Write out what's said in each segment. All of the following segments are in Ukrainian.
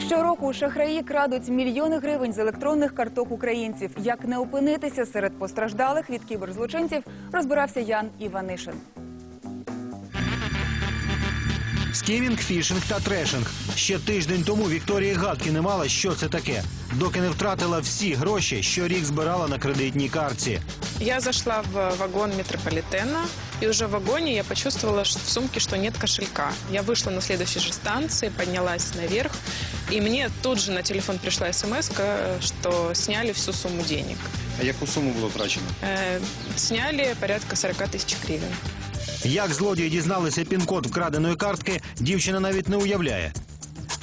Щороку шахраї крадуть мільйони гривень з електронних карток українців. Як не опинитися серед постраждалих від кіберзлочинців, розбирався Ян Іванишин Скімінг, фішинг та трешинг. Ще тиждень тому Вікторія гадки не мала, що це таке, доки не втратила всі гроші, що рік збирала на кредитній картці. Я зашла в вагон метрополитена, и уже в вагоне я почувствовала ш- в сумке, что нет кошелька. Я вышла на следующей же станции, поднялась наверх, и мне тут же на телефон пришла смс, что сняли всю сумму денег. А яку суму було втрачено? Э, сняли порядка 40 тысяч гривен. Як злодії дізналися пін-код вкраденої картки, дівчина навіть не уявляє.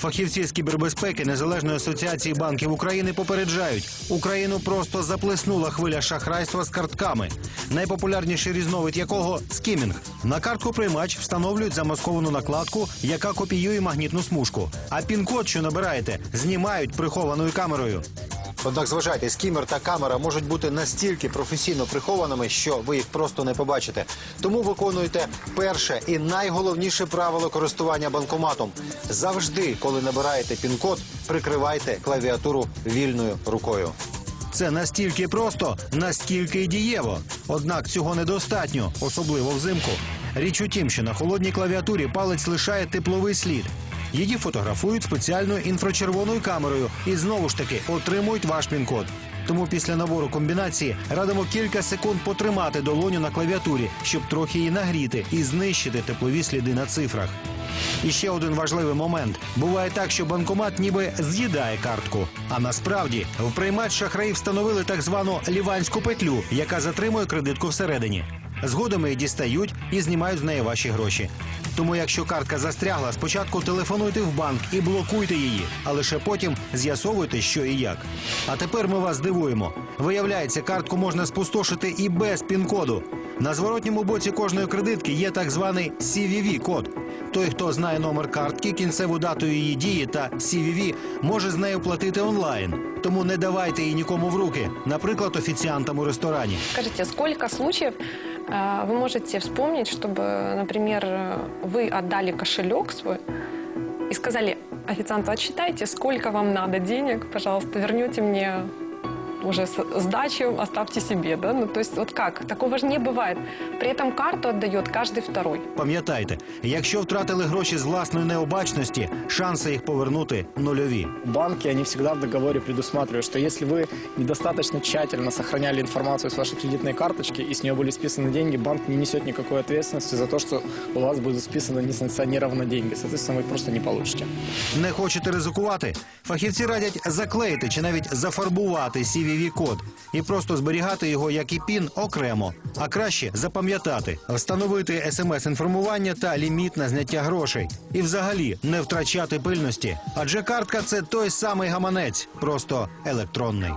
Фахівці з кібербезпеки Незалежної асоціації банків України попереджають, Україну просто заплеснула хвиля шахрайства з картками, найпопулярніший різновид якого скімінг. На картку приймач встановлюють замасковану накладку, яка копіює магнітну смужку. А пін-код, що набираєте, знімають прихованою камерою. Однак зважайте, скімер та камера можуть бути настільки професійно прихованими, що ви їх просто не побачите. Тому виконуйте перше і найголовніше правило користування банкоматом. Завжди, коли набираєте пін-код, прикривайте клавіатуру вільною рукою. Це настільки просто, настільки й дієво. Однак цього недостатньо, особливо взимку. Річ у тім, що на холодній клавіатурі палець лишає тепловий слід. Її фотографують спеціальною інфрачервоною камерою і знову ж таки отримують ваш пін-код. Тому після набору комбінації радимо кілька секунд потримати долоню на клавіатурі, щоб трохи її нагріти і знищити теплові сліди на цифрах. І ще один важливий момент: буває так, що банкомат ніби з'їдає картку. А насправді в приймач шахраї встановили так звану ліванську петлю, яка затримує кредитку всередині. Згодом її дістають і знімають з неї ваші гроші. Тому, якщо картка застрягла, спочатку телефонуйте в банк і блокуйте її, а лише потім з'ясовуйте, що і як. А тепер ми вас дивуємо. Виявляється, картку можна спустошити і без пін-коду. На зворотньому боці кожної кредитки є так званий CVV-код. Той, хто знає номер картки, кінцеву дату її дії та CVV, може з нею платити онлайн. Тому не давайте її нікому в руки, наприклад, офіціантам у ресторані. Скажите, сколько случаев э, вы можете вспомнить, чтобы, например, вы отдали кошелек свой и сказали официанту, отсчитайте, сколько вам надо денег, пожалуйста, вернете мне уже с сдачу, оставьте себе, да? Ну, то есть вот как? Такого же не бывает. При этом карту отдает каждый второй. Пам'ятайте, якщо втратили гроші з власної необачності, шанси їх повернути нульові. Банки, они всегда в договоре предусматривают, что если вы недостаточно тщательно сохраняли информацию с вашей кредитной карточки и с нее были списаны деньги, банк не несет никакой ответственности за то, что у вас будут списаны несанкционированно деньги. Соответственно, вы их просто не получите. Не хочете ризикувати? Фахівці радять заклеїти чи навіть зафарбувати CVV-код і просто зберігати його як і пін окремо. А краще запам'ятати, встановити смс-інформування та ліміт на зняття грошей. І взагалі не втрачати пильності. Адже картка це той самий гаманець, просто електронний.